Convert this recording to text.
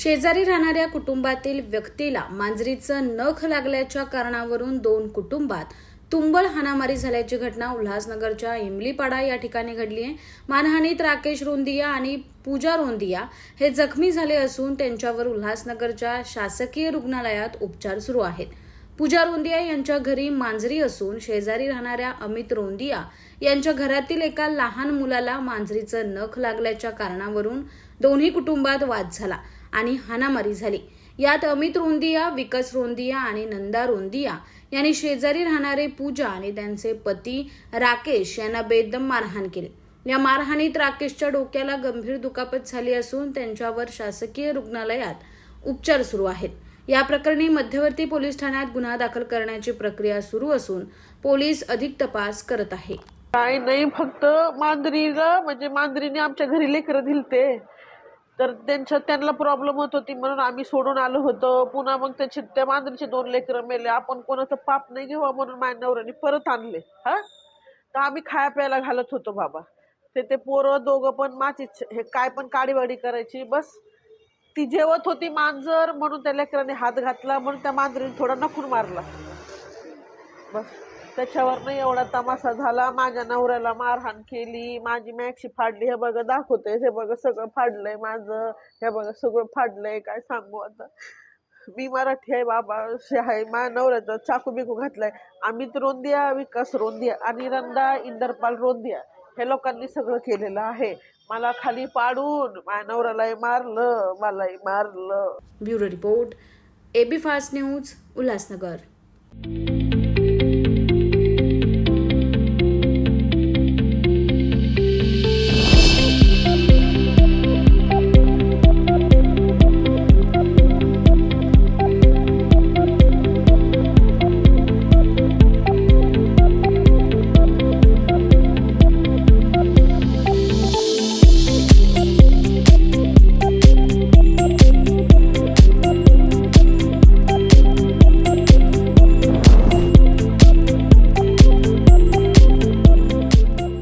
शेजारी राहणाऱ्या कुटुंबातील व्यक्तीला मांजरीचं नख लागल्याच्या कारणावरून दोन कुटुंबात तुंबळ हाणामारी झाल्याची घटना उल्हासनगरच्या इमलीपाडा या ठिकाणी घडली आहे. मानहानीत राकेश रोंदिया आणि पूजा रोंदिया हे जखमी झाले असून त्यांच्यावर उल्हासनगरच्या शासकीय रुग्णालयात उपचार सुरू आहेत. पूजा रोंदिया यांच्या घरी मांजरी असून शेजारी राहणाऱ्या अमित रोंदिया यांच्या घरातील एका लहान मुलाला मांजरीचं नख लागल्याच्या कारणावरून दोन्ही कुटुंबात वाद झाला. आणि हाणामारी झाली. यात अमित रोंदिया विकास रोंदिया आणि नंदा रोंदिया यांनी शेजारी राहणारे पूजा आणि त्यांचे पती राकेश यांना बेदम मारहाण केली. या मारहाणीत राकेशच्या डोक्याला गंभीर दुखापत झाली असून त्यांच्यावर शासकीय रुग्णालयात उपचार सुरू आहेत. या प्रकरणी मध्यवर्ती पोलीस ठाण्यात गुन्हा दाखल करण्याची प्रक्रिया सुरू असून पोलीस अधिक तपास करत आहे. काय नाही फक्त मांजरीला म्हणजे मांजरीने आमच्या घरी लेकरं दिलते. तर त्यांच्या त्यांना प्रॉब्लेम होत होती. म्हणून आम्ही सोडून आलो होतो. पुन्हा मग त्याचे त्या मांजरीचे दोन लेकरं मेले. आपण कोणाचं पाप नाही घेवा म्हणून माझ्या नवऱ्याने परत आणले. हा? तर आम्ही खाया प्यायला घालत होतो बाबा. ते ते पोरं दोघं पण माझीच हे काय पण काडीवाडी करायची बस. ती जेवत होती मांजर म्हणून त्या लेकराने हात घातला. म्हणून त्या मांजरीने थोडा नखून मारला. बस. त्याच्यावर एवढा तमाशा झाला. माझ्या नवऱ्याला मारहाण केली. माझी मॅक्सी फाडली. हे बघा दाखवते हे बघा सगळं फाडलंय माझं. हे बघा सगळं फाडलंय. काय सांगू आता? मी मराठी आहे बाबा. आहे. माझ्या नवऱ्याचं चाकू बिकू घातलाय. अमित रोंदिया विकास रोंदिया आणि रंदा इंदरपाल रोंदिया हे लोकांनी सगळं केलेलं आहे. मला खाली पाडून माझ्या नवऱ्यालाही मारलं मलाही मारलं. Bureau report AB fast news Ulhasnagar.